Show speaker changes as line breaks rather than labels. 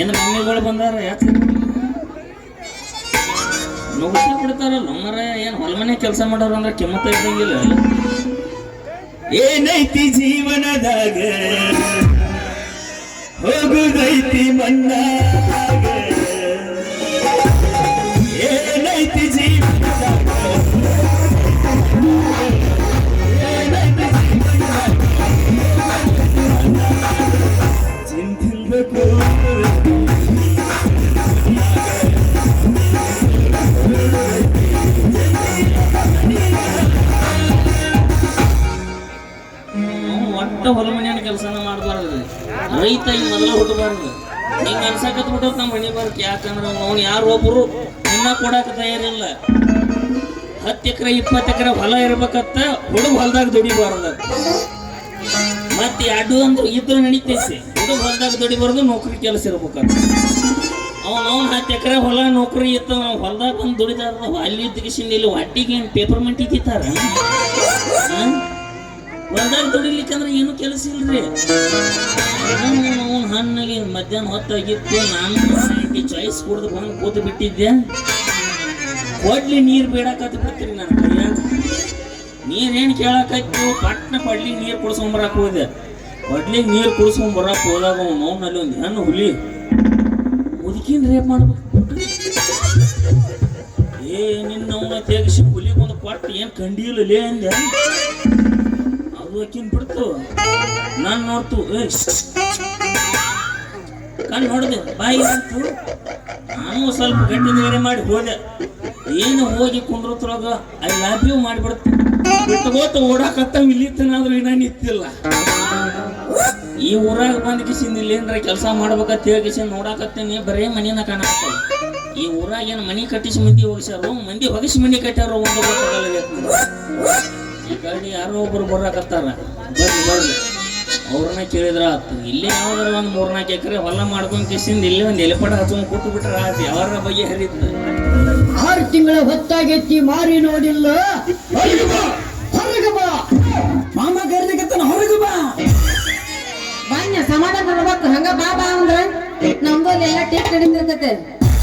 ಏನ್ ಮಮ್ಮಿಗಳು ಬಂದಾರ, ಯಾಕೆ ನುಗ್ಸಿ ಬಿಡ್ತಾರಲ್ಲ ಏನ್ ಹೊಲ ಮನೆ ಕೆಲಸ ಮಾಡೋರು ಅಂದ್ರೆ ಕೆಮ್ಮತ್ತ ಇದ್ದಂಗಿಲ್ಲ.
ಏನೈತಿ ಜೀವನದಾಗ ಹೋಗುದೈತಿ ಮನ್ನಾಗ.
ಒಟ್ಟ ಹೊಲ ಮನೆಯ ಕೆಲಸನ ಮಾಡಬಾರ್ದು ರೈತ ಈಗ ಮೊದಲ ಹುಟ್ಟಬಾರ್ದು ಹಿಂಗೆ ಅನ್ಸಕತ್ ಬಿಟ್ಟದ್ ನಮ್ಮ ಮನೆ ಬರ್ಕ್ ಯಾಕಂದ್ರೆ ಅವ್ನು ಯಾರು ಒಬ್ರು ಇನ್ನ ಕೊಡಕ್ಕೆ ತಯಾರಿಲ್ಲ. ಹತ್ತು ಎಕರೆ, ಇಪ್ಪತ್ತು ಎಕರೆ ಹೊಲ ಇರ್ಬೇಕತ್ತ ಹುಡುಗ ಹೊಲದಾಗ ದುಡಿಬಾರ್ದು. ಮತ್ತೆ ಅಡ್ಡು ಅಂದ್ರೆ ಇದ್ರೆ ನಡೀತೈತಿ. ಹುಡುಗ ಹೊಲದಾಗ ದುಡಿಬಾರ್ದು, ನೌಕರಿ ಕೆಲಸ ಇರ್ಬೇಕಂತ. ಅವ್ನು ಅವ್ನು ಹತ್ತು ಎಕರೆ ಹೊಲ, ನೌಕರಿ ಇತ್ತು ನಾವು ಹೊಲದಾಗ ಬಂದು ದುಡಿದಾರ ಅಲ್ಲಿ ತೆಗಿಸಿಂದ ಇಲ್ಲಿ ಹೊಟ್ಟಿಗೆ ಏನು ಪೇಪರ್ ಮಂಟಿ ಹೊಲ್ದಾಗ ದುಡಿಲಿಕ್ಕಂದ್ರೆ ಏನು ಕೆಲಸ ಇಲ್ರಿ? ಅವ್ನ ಹಣ್ಣಿಗೆ ಮಧ್ಯಾಹ್ನ ಹೊತ್ತಾಗಿತ್ತು, ನಾನು ಚಾಯ್ಸ್ ಕುಡ್ದು ಬಂದು ಕೂತು ಬಿಟ್ಟಿದ್ದೆ. ಕೊಡ್ಲಿ ನೀರು ಬೇಡಕತ್ ಬಿಡ್ತೀರಿ ನನ್ನ ಕೈಯಾಗ. ನೀರೇನು ಕೇಳಕತ್ತು? ಪಟ್ನ ಕೊಡ್ಲಿ ನೀರು ಕುಡ್ಸ್ಕೊಂಬರಕ್ಕೆ ಹೋದೆ. ಕೊಡ್ಲಿಗೆ ನೀರು ಕುಡ್ಸ್ಕೊಂಬರಕ್ಕೆ ಹೋದಾಗ ಅವ್ನು ಒಂದು ಹೆಣ್ಣು ಹುಲಿ. ಮುದುಕಿನ ರೇಪ್ ಮಾಡ್ಬೇಕು ಏ, ನಿನ್ನ ಅವನ ತೆಗಿಸಿ ಹುಲಿಗೊಂದು ಕೊಟ್ಟು ಏನು ಕಂಡಿಲ್ಲಲೇ ಅಂದೆ? ಆಕಿನ್ ಬಿಡ್ತು? ನಾನು ನೋಡ್ತು ಕಣ್ ಕಣ್ಣು ಹೊಡೆದೆ ಬಾಯಿ ಬಂತು ನಾನು ಸ್ವಲ್ಪ ಗಟ್ಟಿ ನೀರೇ ಮಾಡಿ ಹೋದೆ. ಏನು ಹೋಗಿ ಕುಂದ್ರತ್ರಾಗ ಐ ಲವ್ ಯು ಮಾಡಿಬಿಡ್ತು. ಬಿಟ್ಟುಗೋತ ಓಡಾಕತ್ತ ಇಲ್ಲಿತ್ತನಾದ್ರೂ ಇನ್ನ ನಿಂತಿಲ್ಲ ಈ ಊರಾಗ ಬಂದ ಕಿಸಿಂದ ಇಲ್ಲೇನ್ರ ಕೆಲಸ ಮಾಡ್ಬೇಕಂತ ಹೇಳಿ ಕಿಸಿಂದ ನೋಡಾಕತ್ತೇನೆ, ಬರೇ ಮನಿನ ಕಾಣಾಕತ್ತವ ಈ ಊರಾಗ ಏನು ಮನಿ ಕಟ್ಟಿಸಿ ಮಂದಿ ಹೋಗಿಸ್ಯಾರು, ಮಂದಿ ಹೊಗಿಸಿ ಮನಿ ಕಟ್ಟ್ಯಾರು ಒಂದು ಗೊತ್ತಾಗಲ್ಲ ಈ ಕಡೆ ಯಾರೋ ಒಬ್ರು ಬರಾಕತ್ತಾರ. ಬರ್ರಿ ಬರ್ರಿ. ಅವ್ರನ್ನ ಕೇಳಿದ್ರ ಆತು. ಇಲ್ಲೇ ಯಾವ್ದಾರ ಒಂದು ಮೂರ್ನಾಲ್ಕು ಎಕರೆ ಹೊಲ ಮಾಡ್ಕೊಂಡು ಕಿಸಿಂದ ಇಲ್ಲೇ ಒಂದು ಎಲೆಪಡ ಹಚ್ಕೊಂಡು ಕೊಟ್ಟು ಬಿಟ್ರ ಆತು. ಯಾರ ಬಗ್ಗೆ ಹರಿತು
ಆರು ತಿಂಗಳ ಹೊತ್ತಾಗೆತ್ತಿ ಮಾರಿ ನೋಡಿಲ್ಲ. ಹೊರಗೆ ಬಾ ಹೊರಗೆ ಬಾ ಮಾಮ ಕರ್ಲಿಕತ್ತನ ಹೊರಗೆ ಬಾ
ಬನ್ಯ ಸಮಾಧಾನ ಬರ್ಬೇಕು ಹಂಗ ಬಾ ಬಾ ಅಂದ್ರ ನಮ್ದು ಎಲ್ಲ ಟೇಕ್ ಕಡಿಮೆ ಇರ್ತೈತೆ.